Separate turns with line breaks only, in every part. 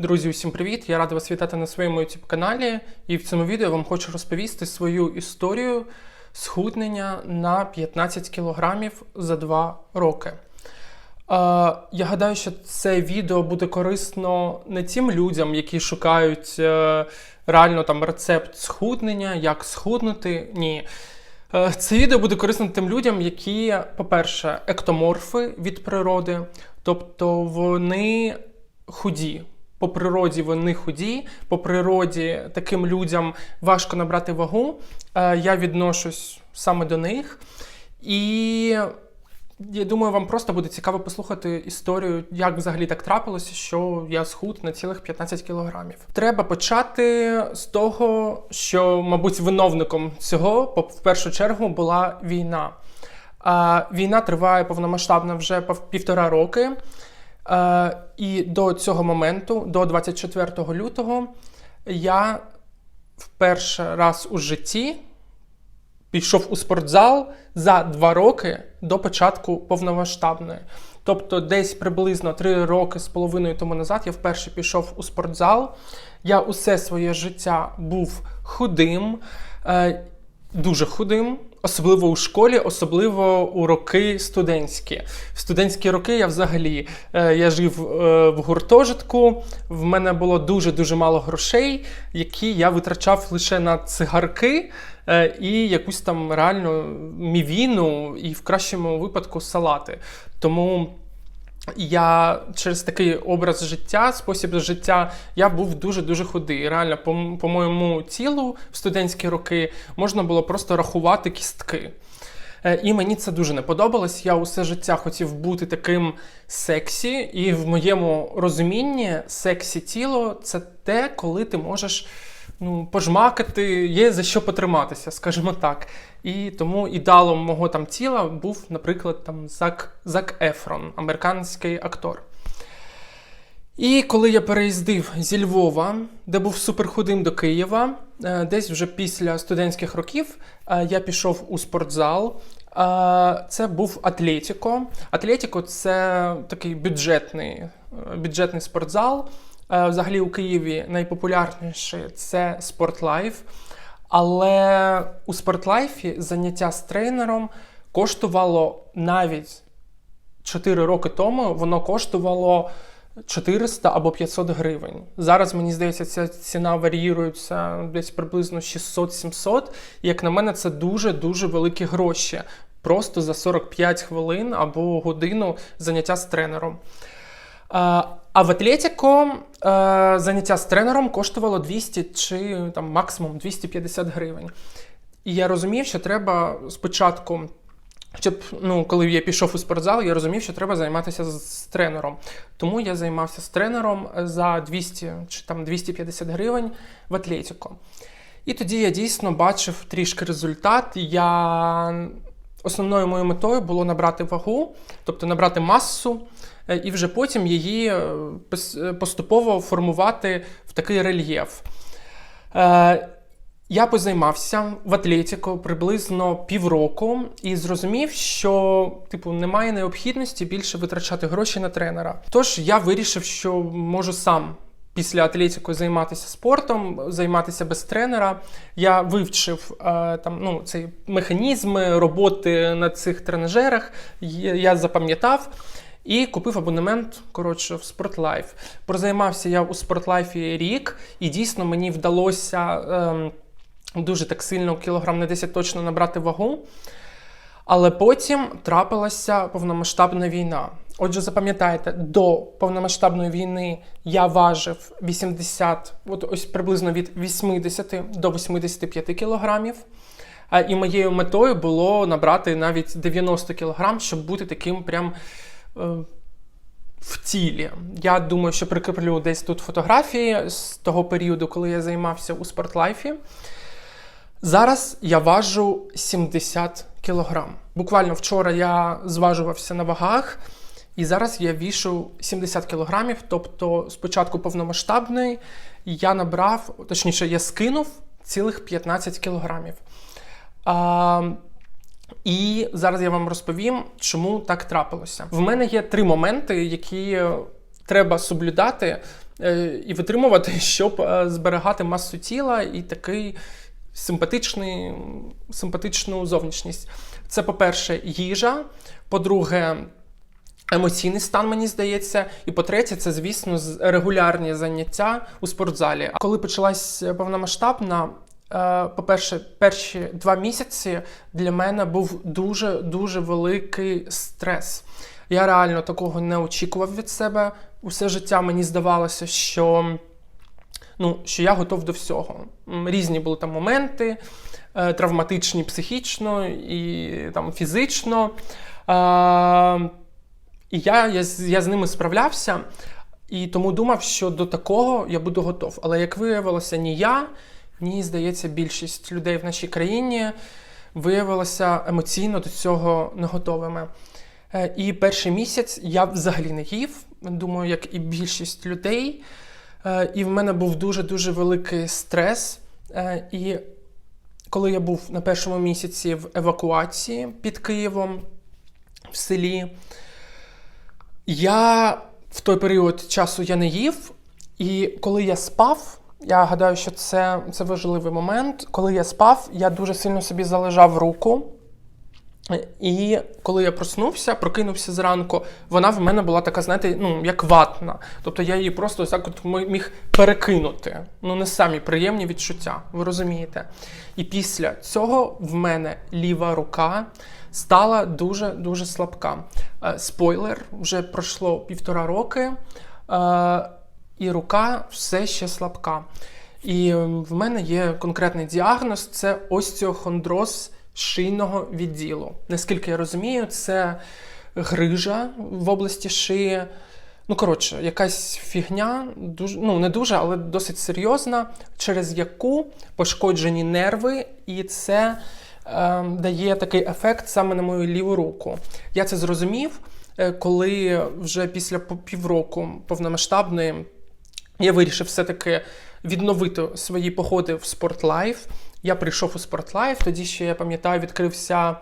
Друзі, усім привіт! Я радий вас вітати на своєму youtube каналі. І в цьому відео я вам хочу розповісти свою історію схуднення на 15 кілограмів за 2 роки. Я гадаю, що це відео буде корисно не тим людям, які шукають е, реально там рецепт схуднення, як схуднути. Ні. Е, Це відео буде корисно тим людям, які, по-перше, ектоморфи від природи, тобто вони худі. По природі вони худі, по природі таким людям важко набрати вагу. Е, Я відношусь саме до них. І я думаю, вам просто буде цікаво послухати історію, як взагалі так трапилося, що я схуд на цілих 15 кілограмів. Треба почати з того, що, мабуть, виновником цього в першу чергу була війна. А, Війна триває повномасштабно вже півтора роки. Е, і до цього моменту, до 24 лютого, я вперше раз у житті пішов у спортзал за два роки до початку повномасштабної. Тобто, десь приблизно три роки з половиною тому назад я вперше пішов у спортзал. Я усе своє життя був худим, е, дуже худим, особливо у школі, особливо у роки студентські. В студентські роки я взагалі е, я жив е, в гуртожитку. В мене було дуже дуже мало грошей, які я витрачав лише на цигарки е, і якусь там реально мівіну, і в кращому випадку салати. Тому я через такий образ життя, спосіб життя, я був дуже-дуже худий. Реально, по, по моєму тілу в студентські роки можна було просто рахувати кістки. Е, І мені це дуже не подобалось. Я усе життя хотів бути таким сексі, і в моєму розумінні сексі тіло це те, коли ти можеш ну, пожмакати, є за що потриматися, скажімо так. І тому ідеалом мого там тіла був, наприклад, там Зак, Зак Ефрон, американський актор. І коли я переїздив зі Львова, де був суперхудим до Києва, е, десь вже після студентських років е, я пішов у спортзал. Е, Це був Атлетіко. Атлетіко це такий бюджетний, бюджетний спортзал. Е, Взагалі у Києві найпопулярніший це Спортлайф. Але у Спортлайфі заняття з тренером коштувало навіть 4 роки тому, воно коштувало 400 або 500 гривень. Зараз, мені здається, ця ціна варіюється десь приблизно 600-700. І, як на мене, це дуже-дуже великі гроші. Просто за 45 хвилин або годину заняття з тренером. А, в Атлетіко е, заняття з тренером коштувало 200 чи там максимум 250 гривень. І я розумів, що треба спочатку, щоб ну, коли я пішов у спортзал, я розумів, що треба займатися з, тренером. Тому я займався з тренером за 200 чи там 250 гривень в Атлетіко. І тоді я дійсно бачив трішки результат. Я основною моєю метою було набрати вагу, тобто набрати масу, і вже потім її е, е, поступово формувати в такий рельєф. Е, Я позаймався в Атлетіко приблизно півроку і зрозумів, що типу немає необхідності більше витрачати гроші на тренера. Тож я вирішив, що можу сам після Атлетіко займатися спортом, займатися без тренера. Я вивчив е, там ну ці механізми роботи на цих тренажерах. Я запам'ятав. І купив абонемент коротше в Спортлайф. Прозаймався я у Спортлайфі рік, і дійсно мені вдалося ем, дуже так сильно кілограм на 10 точно набрати вагу. Але потім трапилася повномасштабна війна. Отже, запам'ятайте, до повномасштабної війни я важив 80, от ось приблизно від 80 до 85 кілограмів. І моєю метою було набрати навіть 90 кілограм, щоб бути таким прям е, в тілі. Я думаю, що прикріплю десь тут фотографії з того періоду, коли я займався у спортлайфі. Зараз я важу 70 кілограм. Буквально вчора я зважувався на вагах, і зараз я вішу 70 кілограмів. Тобто, спочатку повномасштабної я набрав, точніше, я скинув цілих 15 кілограмів. І зараз я вам розповім, чому так трапилося. В мене є три моменти, які е, треба соблюдати е, і витримувати, щоб е, зберігати масу тіла і такий симпатичний, симпатичну зовнішність. Це, по-перше, їжа. По-друге, емоційний стан, мені здається. І по-третє, це, звісно, регулярні заняття у спортзалі. А коли почалась повномасштабна, по-перше, перші два місяці для мене був дуже дуже великий стрес. Я реально такого не очікував від себе. Усе життя мені здавалося, що, ну, що я готов до всього. Різні були там моменти, е, травматичні психічно і там, фізично. Е, і я, я, я з ними справлявся, і тому думав, що до такого я буду готов. Але як виявилося, ні я, ні, здається, більшість людей в нашій країні виявилося емоційно до цього не готовими. Е, І перший місяць я взагалі не їв, думаю, як і більшість людей. Е, І в мене був дуже-дуже великий стрес. Е, І коли я був на першому місяці в евакуації під Києвом в селі, я в той період часу я не їв, і коли я спав, я гадаю, що це, це важливий момент. Коли я спав, я дуже сильно собі залежав руку. І коли я проснувся, прокинувся зранку, вона в мене була така, знаєте, ну, як ватна. Тобто я її просто так от міг перекинути. Ну, не самі приємні відчуття, ви розумієте. І після цього в мене ліва рука стала дуже-дуже слабка. Е, Спойлер, вже пройшло півтора роки, е, і рука все ще слабка. І в мене є конкретний діагноз: це остеохондроз шийного відділу. Наскільки я розумію, це грижа в області шиї. Ну, коротше, якась фігня, дуже, ну не дуже, але досить серйозна, через яку пошкоджені нерви, і це е, дає такий ефект саме на мою ліву руку. Я це зрозумів, е, коли вже після півроку повномасштабної я вирішив все-таки відновити свої походи в спортлайф. Я прийшов у спортлайф, тоді ще я пам'ятаю, відкрився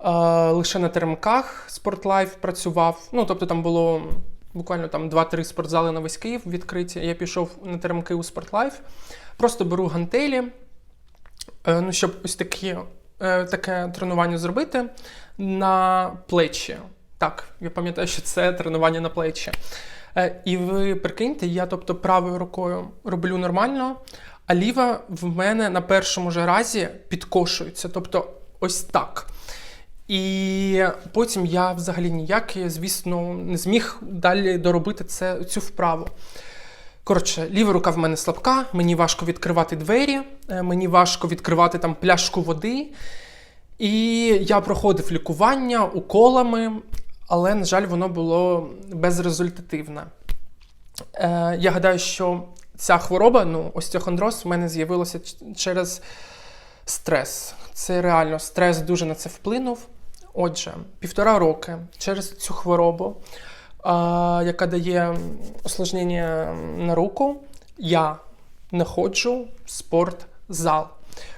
е, лише на теремках спортлайф працював. Ну, тобто там було буквально там 2-3 спортзали на весь Київ відкриті. Я пішов на теремки у спортлайф. Просто беру гантелі, е, ну, щоб ось такі, е, таке тренування зробити на плечі. Так, я пам'ятаю, що це тренування на плечі. Е, І ви прикиньте, я тобто правою рукою роблю нормально, а ліва в мене на першому же разі підкошується. Тобто ось так. І потім я взагалі ніяк, звісно, не зміг далі доробити це, цю вправу. Коротше, ліва рука в мене слабка, мені важко відкривати двері, е, мені важко відкривати там пляшку води. І я проходив лікування уколами, але, на жаль, воно було безрезультативне. Е, я гадаю, що ця хвороба, ну, остеохондроз, в мене з'явилася через стрес. Це реально стрес дуже на це вплинув. Отже, півтора роки через цю хворобу, а, яка дає осложнення на руку, я не ходжу в спортзал.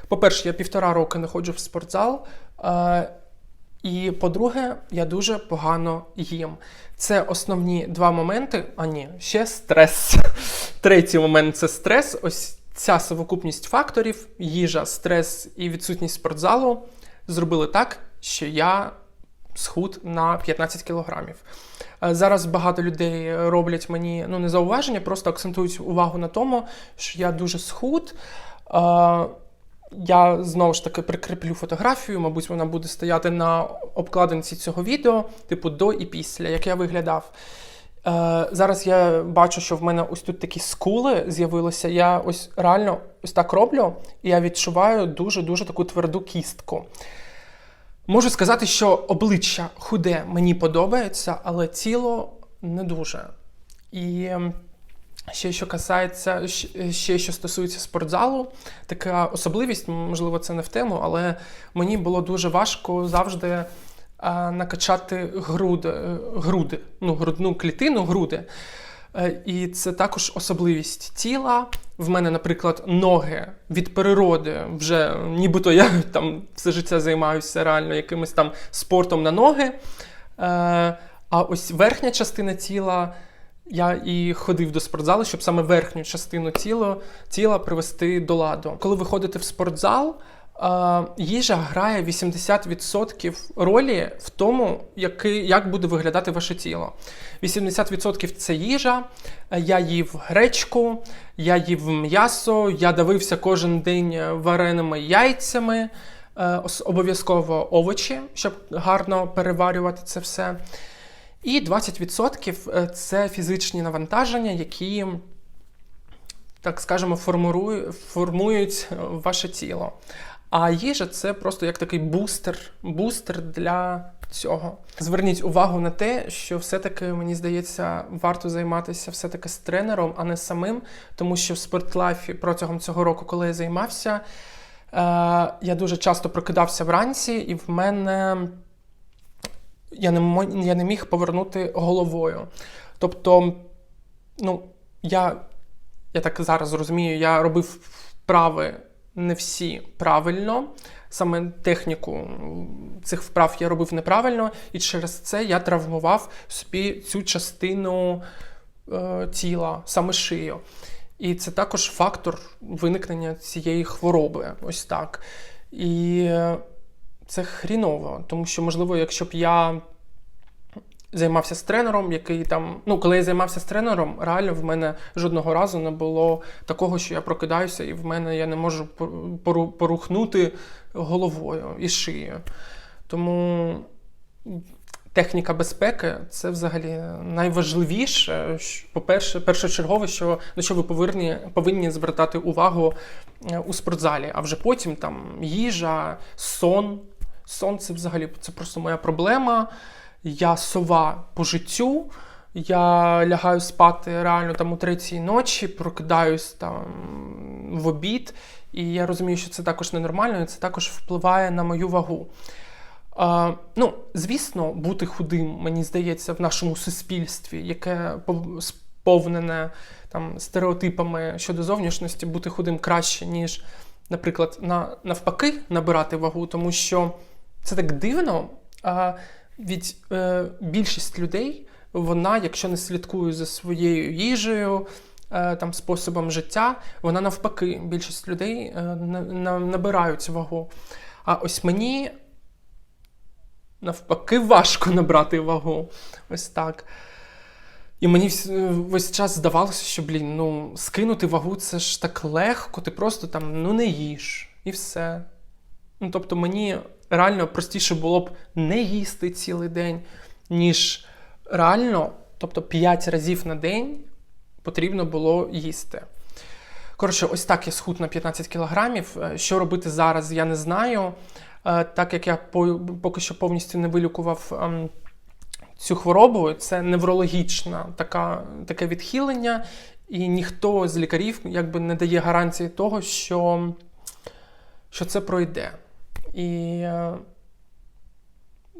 По-перше, я півтора роки не ходжу в спортзал. А, і по-друге, я дуже погано їм. Це основні два моменти. А ні, ще стрес. Третій момент це стрес. Ось ця совокупність факторів: їжа, стрес і відсутність спортзалу зробили так, що я схуд на 15 кілограмів. Е, Зараз багато людей роблять мені ну не зауваження, просто акцентують увагу на тому, що я дуже схуд. Я знову ж таки прикріплю фотографію, мабуть, вона буде стояти на обкладинці цього відео, типу до і після, як я виглядав. Е, зараз я бачу, що в мене ось тут такі скули з'явилися. Я ось реально ось так роблю, і я відчуваю дуже-дуже таку тверду кістку. Можу сказати, що обличчя худе мені подобається, але тіло не дуже. І ще що касається, ще що стосується спортзалу, така особливість, можливо, це не в тему, але мені було дуже важко завжди а, накачати груди, е, груди, ну, грудну клітину, груди. Е, І це також особливість тіла. В мене, наприклад, ноги від природи вже нібито я там все життя займаюся реально якимось там спортом на ноги. Е, А ось верхня частина тіла я і ходив до спортзалу, щоб саме верхню частину тіла, тіла привести до ладу. Коли ви ходите в спортзал, їжа грає 80% ролі в тому, як буде виглядати ваше тіло. 80% це їжа. Я їв гречку, я їв м'ясо, я давився кожен день вареними яйцями, е, обов'язково овочі, щоб гарно переварювати це все. І 20% це фізичні навантаження, які, так скажемо, формують, формують ваше тіло. А їжа це просто як такий бустер, бустер для цього. Зверніть увагу на те, що все-таки, мені здається, варто займатися все-таки з тренером, а не самим, тому що в спортлайфі протягом цього року, коли я займався, е, я дуже часто прокидався вранці, і в мене я не, я не міг повернути головою. Тобто, ну, я, я так зараз розумію, я робив вправи не всі правильно. Саме техніку цих вправ я робив неправильно, і через це я травмував собі цю частину е, тіла, саме шию. І це також фактор виникнення цієї хвороби. Ось так. І це хріново, тому що, можливо, якщо б я займався з тренером, який там. Ну, коли я займався з тренером, реально в мене жодного разу не було такого, що я прокидаюся, і в мене я не можу пору- пору- порухнути головою і шиєю. Тому техніка безпеки це взагалі найважливіше. По-перше, першочергове, що на що ви повинні, повинні звертати увагу е, у спортзалі, а вже потім там їжа, сон. Сон це взагалі це просто моя проблема. Я сова по життю. Я лягаю спати реально там у третій ночі, прокидаюсь там в обід, і я розумію, що це також ненормально, і це також впливає на мою вагу. А, ну, звісно, бути худим, мені здається, в нашому суспільстві, яке сповнене там стереотипами щодо зовнішності, бути худим краще, ніж, наприклад, на, навпаки, набирати вагу, тому що це так дивно. А, від е, більшість людей, вона, якщо не слідкує за своєю їжею, е, там способом життя, вона навпаки, більшість людей е, на, на, набирають вагу. А ось мені навпаки важко набрати вагу. Ось так. І мені весь час здавалося, що, блін, ну, скинути вагу це ж так легко, ти просто там ну, не їж, і все. Ну, тобто мені реально простіше було б не їсти цілий день, ніж реально, тобто 5 разів на день потрібно було їсти. Коротше, ось так я схуд на 15 кілограмів. Е, Що робити зараз, я не знаю. Е, Так як я поки що повністю не вилікував ем, цю хворобу, це неврологічна така, таке відхилення, і ніхто з лікарів якби не дає гарантії того, що, що це пройде. І е,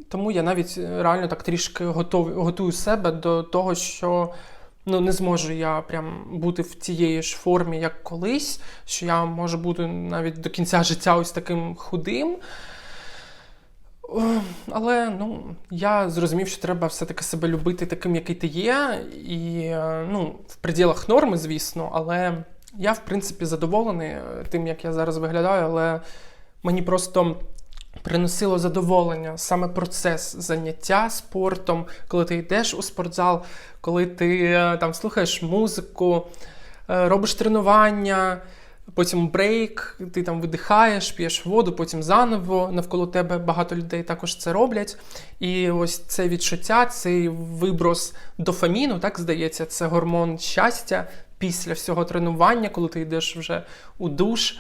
тому я навіть е, реально так трішки готов, готую себе до того, що ну, не зможу я прям бути в тієї ж формі, як колись, що я можу бути навіть до кінця життя ось таким худим. Але ну, я зрозумів, що треба все-таки себе любити таким, який ти є, і е, ну, в пределах норми, звісно, але я, в принципі, задоволений тим, як я зараз виглядаю, але мені просто приносило задоволення саме процес заняття спортом, коли ти йдеш у спортзал, коли ти е, там слухаєш музику, е, робиш тренування. Потім брейк, ти там видихаєш, п'єш воду, потім заново навколо тебе багато людей також це роблять. І ось це відчуття, цей виброс дофаміну, так здається, це гормон щастя після всього тренування, коли ти йдеш вже у душ.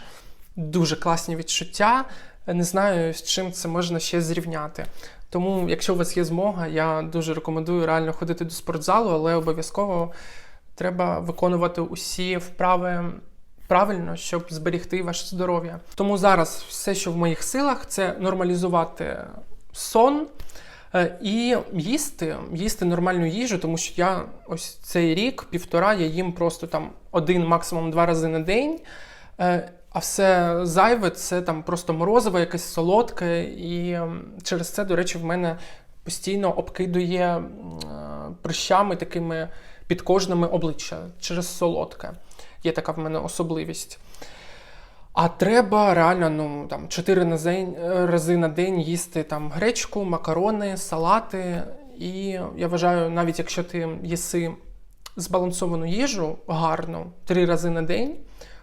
Дуже класні відчуття. Не знаю, з чим це можна ще зрівняти. Тому, якщо у вас є змога, я дуже рекомендую реально ходити до спортзалу, але обов'язково треба виконувати усі вправи правильно, щоб зберегти ваше здоров'я. Тому зараз все, що в моїх силах, це нормалізувати сон е, і їсти, їсти нормальну їжу, тому що я ось цей рік, півтора, я їм просто там один, максимум два рази на день. Е, А все зайве це там просто морозиво, якесь солодке, і ем, через це, до речі, в мене постійно обкидує е, прищами такими під кожними обличчя через солодке. Є така в мене особливість. А треба реально ну, там, 4 на день, рази на день їсти там, гречку, макарони, салати. І я вважаю, навіть якщо ти їси збалансовану їжу гарну три рази на день,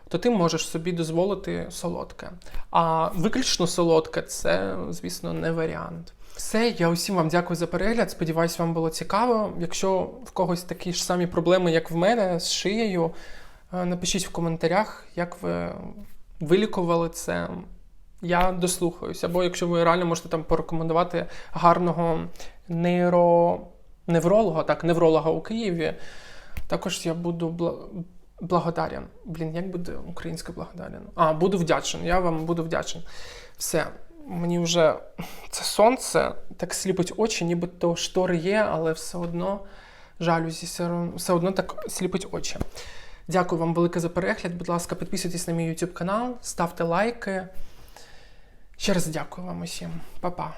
то ти можеш собі дозволити солодке. А виключно солодке це, звісно, не варіант. Все, я усім вам дякую за перегляд. Сподіваюсь, вам було цікаво. Якщо в когось такі ж самі проблеми, як в мене, з шиєю, е, напишіть в коментарях, як ви вилікували це. Я дослухаюсь. Або якщо ви реально можете там порекомендувати гарного нейро... невролога, так, невролога у Києві, також я буду. Благодарен. Блін, як буде українською благодарен? А, буду вдячний. Я вам буду вдячний. Все, мені вже це сонце так сліпить очі, нібито штори є, але все одно жалюзі, все одно так сліпить очі. Дякую вам велике за перегляд. Будь ласка, підписуйтесь на мій YouTube канал, ставте лайки. Ще раз дякую вам усім. Па-па.